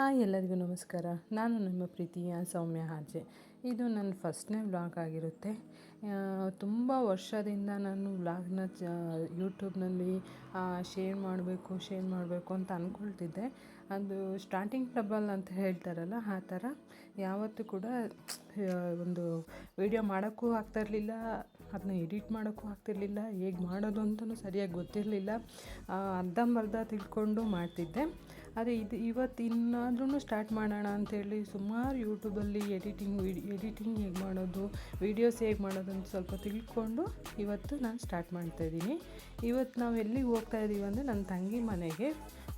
Hi ಎಲ್ಲರಿಗೂ ನಮಸ್ಕಾರ. ನಾನು ನಿಮ್ಮ ಪ್ರೀತಿಯ ಸೌಮ್ಯ ಹಾಜೆ ಇದು ನನ್ನ ಫಸ್ಟ್ನೇ ವ್ಲಾಗ್ ಆಗಿರುತ್ತೆ. ತುಂಬ ವರ್ಷದಿಂದ ನಾನು ವ್ಲಾಗ್ನ ಚ ಯೂಟ್ಯೂಬ್ನಲ್ಲಿ ಶೇರ್ ಮಾಡಬೇಕು ಶೇರ್ ಮಾಡಬೇಕು ಅಂತ ಅಂದ್ಕೊಳ್ತಿದ್ದೆ ಅದು ಸ್ಟಾರ್ಟಿಂಗ್ ಟ್ರಬಲ್ ಅಂತ ಹೇಳ್ತಾರಲ್ಲ, ಆ ಥರ. ಯಾವತ್ತೂ ಕೂಡ ಒಂದು ವಿಡಿಯೋ ಮಾಡೋಕ್ಕೂ ಆಗ್ತಾಯಿರಲಿಲ್ಲ ಅದನ್ನ ಎಡಿಟ್ ಮಾಡೋಕ್ಕೂ ಆಗ್ತಿರಲಿಲ್ಲ ಹೇಗೆ ಮಾಡೋದು ಅಂತಲೂ ಸರಿಯಾಗಿ ಗೊತ್ತಿರಲಿಲ್ಲ. ಅರ್ಧಂಬರ್ಧ ತಿಳ್ಕೊಂಡು ಮಾಡ್ತಿದ್ದೆ. ಆದರೆ ಇದು ಇವತ್ತು ಇನ್ನಾದ್ರೂ ಸ್ಟಾರ್ಟ್ ಮಾಡೋಣ ಅಂತೇಳಿ ಸುಮಾರು ಯೂಟ್ಯೂಬಲ್ಲಿ ಎಡಿಟಿಂಗ್ ವಿಡಿ ಎಡಿಟಿಂಗ್ ಹೇಗೆ ಮಾಡೋದು ವೀಡಿಯೋಸ್ ಹೇಗೆ ಮಾಡೋದು ಅಂತ ಸ್ವಲ್ಪ ತಿಳ್ಕೊಂಡು ಇವತ್ತು ನಾನು ಸ್ಟಾರ್ಟ್ ಮಾಡ್ತಾಯಿದ್ದೀನಿ ಇವತ್ತು ನಾವು ಎಲ್ಲಿಗೆ ಹೋಗ್ತಾ ಇದ್ದೀವಿ ಅಂದರೆ ನನ್ನ ತಂಗಿ ಮನೆಗೆ.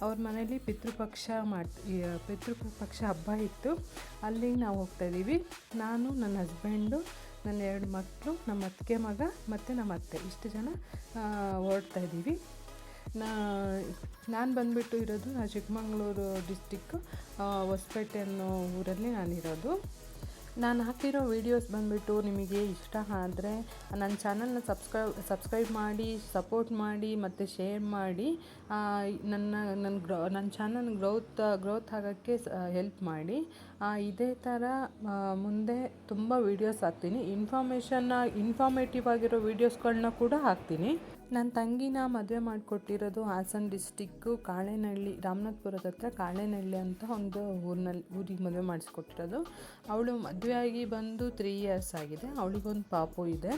ಅವ್ರ ಮನೇಲಿ ಪಿತೃಪಕ್ಷ ಮಾಡ್ತ ಪಿತೃಪಕ್ಷ ಹಬ್ಬ ಇತ್ತು. ಅಲ್ಲಿಗೆ ನಾವು ಹೋಗ್ತಾಯಿದ್ದೀವಿ ನಾನು ನನ್ನ ಹಸ್ಬೆಂಡು ನನ್ನ ಎರಡು ಮಕ್ಕಳು ನಮ್ಮ ಅತ್ತಿಗೆ ಮಗ ಮತ್ತು ನಮ್ಮ ಅತ್ತೆ. ಇಷ್ಟು ಜನ ಹೊರಡ್ತಾ ಇದ್ದೀವಿ ನಾ ನಾನು ಬಂದುಬಿಟ್ಟು ಇರೋದು ಚಿಕ್ಕಮಗಳೂರು ಡಿಸ್ಟಿಕ್ಕು ಹೊಸಪೇಟೆ ಅನ್ನೋ ಊರಲ್ಲಿ ನಾನಿರೋದು. ನಾನು ಹಾಕಿರೋ ವೀಡಿಯೋಸ್ ಬಂದುಬಿಟ್ಟು ನಿಮಗೆ ಇಷ್ಟ ಆದರೆ ನನ್ನ ಚಾನಲ್ನ ಸಬ್ಸ್ಕ್ರೈಬ್ ಸಬ್ಸ್ಕ್ರೈಬ್ ಮಾಡಿ ಸಪೋರ್ಟ್ ಮಾಡಿ ಮತ್ತು ಶೇರ್ ಮಾಡಿ ನನ್ನ ನನ್ನ ಗ್ರೋ ನನ್ನ ಚಾನಲ್ ಗ್ರೋತ್ ಗ್ರೋತ್ ಆಗೋಕ್ಕೆ ಹೆಲ್ಪ್ ಮಾಡಿ. ಇದೇ ಥರ ಮುಂದೆ ತುಂಬ ವೀಡಿಯೋಸ್ ಹಾಕ್ತೀನಿ. ಇನ್ಫಾರ್ಮೇಷನ್ನ ಇನ್ಫಾರ್ಮೇಟಿವ್ ಆಗಿರೋ ವೀಡಿಯೋಸ್ಗಳನ್ನ ಕೂಡ ಹಾಕ್ತೀನಿ. ನನ್ನ ತಂಗಿನ ಮದುವೆ ಮಾಡಿಕೊಟ್ಟಿರೋದು ಹಾಸನ ಡಿಸ್ಟಿಕ್ಕು ಕಾಳೆನಹಳ್ಳಿ ರಾಮನಾಥ್ಪುರದ ಹತ್ರ ಕಾಳೆನಹಳ್ಳಿ ಅಂತ ಒಂದು ಊರಿನಲ್ಲಿ, ಊರಿಗೆ ಮದುವೆ ಮಾಡಿಸ್ಕೊಟ್ಟಿರೋದು. ಅವಳು ಆಗಿ ಬಂದು ತ್ರೀ ಇಯರ್ಸ್ ಆಗಿದೆ. ಅವಳಿಗೊಂದು ಪಾಪು ಇದೆ.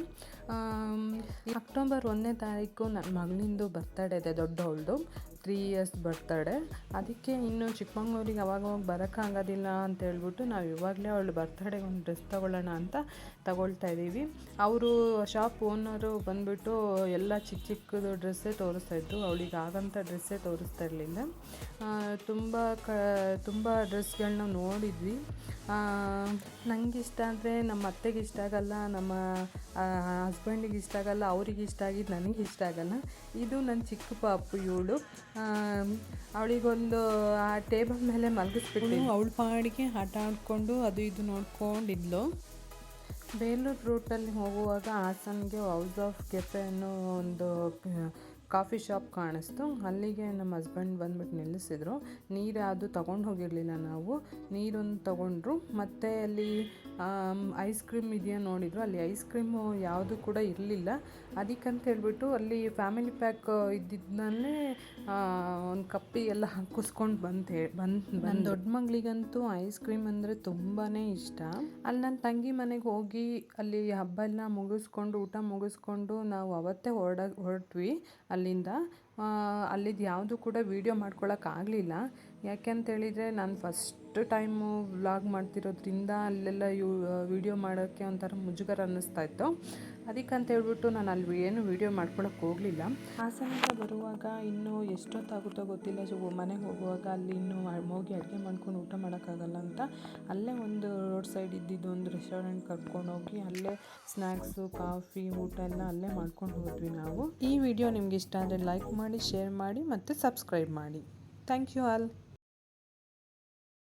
ಅಕ್ಟೋಬರ್ ಒಂದನೇ ತಾರೀಕು ನನ್ನ ಮಗಳಿಂದು ಬರ್ತಡೇ ಇದೆ ದೊಡ್ಡವಳದು. ತ್ರೀ ಇಯರ್ಸ್ ಬರ್ತಡೆ ಅದಕ್ಕೆ ಇನ್ನು ಚಿಕ್ಕಮಂಗ್ಳೂರಿಗೆ ಅವಾಗವಾಗ ಬರೋಕ್ಕಾಗೋದಿಲ್ಲ ಅಂತ ಹೇಳ್ಬಿಟ್ಟು ನಾವು ಇವಾಗಲೇ ಅವಳು ಬರ್ತಡೇಗೆ ಒಂದು ಡ್ರೆಸ್ ತೊಗೊಳ್ಳೋಣ ಅಂತ ತಗೊಳ್ತಾ ಇದ್ದೀವಿ. ಅವರು ಶಾಪ್ ಓನರು ಬಂದುಬಿಟ್ಟು ಎಲ್ಲ ಚಿಕ್ಕ ಚಿಕ್ಕದು ಡ್ರೆಸ್ಸೇ ತೋರಿಸ್ತಾ ಇದ್ದರು ಅವಳಿಗೆ ಆಗಂಥ ಡ್ರೆಸ್ಸೇ ತೋರಿಸ್ತಾ ಇರಲಿಲ್ಲ. ತುಂಬ ಕ, ತುಂಬ ಡ್ರೆಸ್ಗಳನ್ನ ನೋಡಿದ್ವಿ. ನನಗೆ ಇಷ್ಟ ಅಂದರೆ ನಮ್ಮ ಅತ್ತೆಗೆ ಇಷ್ಟ ಆಗಲ್ಲ, ನಮ್ಮ ಹಸ್ಬೆಂಡಿಗೆ ಇಷ್ಟ ಆಗಲ್ಲ, ಅವ್ರಿಗೆ ಇಷ್ಟ ಆಗಿದ್ದು ನನಗೆ ಇಷ್ಟ ಆಗಲ್ಲ. ಇದು ನನ್ನ ಚಿಕ್ಕ ಪಾಪು ಇವಳು. ಅವಳಿಗೊಂದು ಆ ಟೇಬಲ್ ಮೇಲೆ ಮಲಗಿಸ್ಬಿಟ್ಟು ಅವಳು ಪಾಡಿಗೆ ಆಟ ಆಡಿಕೊಂಡು ಅದು ಇದು ನೋಡ್ಕೊಂಡಿದ್ಲು. ಬೇಲೂರು ರೂಟಲ್ಲಿ ಹೋಗುವಾಗ ಹಾಸನ್ಗೆ ಹೌಸ್ ಆಫ್ ಕೆಫೆ ಅನ್ನೋ ಒಂದು ಕಾಫಿ ಶಾಪ್ ಕಾಣಿಸ್ತು. ಅಲ್ಲಿಗೆ ನಮ್ಮ ಹಸ್ಬೆಂಡ್ ಬಂದ್ಬಿಟ್ಟು ನಿಲ್ಲಿಸಿದ್ರು. ನೀರು ಅದು ತೊಗೊಂಡು ಹೋಗಿರಲಿಲ್ಲ ನಾವು. ನೀರೊಂದು ತೊಗೊಂಡ್ರು. ಮತ್ತು ಅಲ್ಲಿ ಐಸ್ ಕ್ರೀಮ್ ಇದೆಯಾ ನೋಡಿದ್ರು. ಅಲ್ಲಿ ಐಸ್ ಕ್ರೀಮು ಯಾವುದು ಕೂಡ ಇರಲಿಲ್ಲ. ಅದಕ್ಕಂತ ಹೇಳ್ಬಿಟ್ಟು ಅಲ್ಲಿ ಫ್ಯಾಮಿಲಿ ಪ್ಯಾಕ್ ಇದ್ದಿದ್ದನ್ನೇ ಒಂದು ಕಪ್ಪಿಗೆಲ್ಲ ಹಾಕಿಸ್ಕೊಂಡು ಬಂದು ಬಂದು ನನ್ನ ದೊಡ್ಡ ಮಗಳಿಗಂತೂ ಐಸ್ ಕ್ರೀಮ್ ಅಂದರೆ ತುಂಬಾ ಇಷ್ಟ. ಅಲ್ಲಿ ನನ್ನ ತಂಗಿ ಮನೆಗೆ ಹೋಗಿ ಅಲ್ಲಿ ಹಬ್ಬ ಎಲ್ಲ ಮುಗಿಸ್ಕೊಂಡು ಊಟ ಮುಗಿಸ್ಕೊಂಡು ನಾವು ಅವತ್ತೇ ಹೊರಡ ಹೊರಟ್ವಿ. ಅಲ್ಲಿಂದ ಅಲ್ಲಿದ್ದು ಯಾವುದು ಕೂಡ ವೀಡಿಯೋ ಮಾಡ್ಕೊಳ್ಳೋಕ್ಕಾಗಲಿಲ್ಲ ಯಾಕೆ ಅಂತೇಳಿದರೆ ನಾನು ಫಸ್ಟ್ ಟೈಮು ವ್ಲಾಗ್ ಮಾಡ್ತಿರೋದ್ರಿಂದ ಅಲ್ಲೆಲ್ಲ ಯೂ ವೀಡಿಯೋ ಮಾಡೋಕ್ಕೆ ಒಂಥರ ಮುಜುಗರ ಅನ್ನಿಸ್ತಾ ಇತ್ತು. ಅದಕ್ಕಂತ ಹೇಳ್ಬಿಟ್ಟು ನಾನು ಅಲ್ಲಿ ಏನು ವೀಡಿಯೋ ಮಾಡ್ಕೊಳಕ್ಕೆ ಹೋಗಲಿಲ್ಲ. ಹಾಸನಿಂದ ಬರುವಾಗ ಇನ್ನೂ ಎಷ್ಟೊತ್ತಾಗುತ್ತೋ ಗೊತ್ತಿಲ್ಲ. ಸೊ ಮನೆಗೆ ಹೋಗುವಾಗ ಅಲ್ಲಿ ಇನ್ನೂ ಹೋಗಿ ಅಡುಗೆ ಮಾಡ್ಕೊಂಡು ಊಟ ಮಾಡೋಕ್ಕಾಗಲ್ಲ ಅಂತ ಅಲ್ಲೇ ಒಂದು ರೋಡ್ ಸೈಡ್ ಇದ್ದಿದ್ದು ಒಂದು ರೆಸ್ಟೋರೆಂಟ್ ಕರ್ಕೊಂಡೋಗಿ ಅಲ್ಲೇ ಸ್ನ್ಯಾಕ್ಸು ಕಾಫಿ ಊಟ ಎಲ್ಲ ಅಲ್ಲೇ ಮಾಡ್ಕೊಂಡು ಹೋದ್ವಿ ನಾವು. ಈ ವಿಡಿಯೋ ನಿಮ್ಗೆ ಇಷ್ಟ ಆದರೆ ಲೈಕ್ ಮಾಡಿ ಶೇರ್ ಮಾಡಿ ಮತ್ತು ಸಬ್ಸ್ಕ್ರೈಬ್ ಮಾಡಿ. Thank you all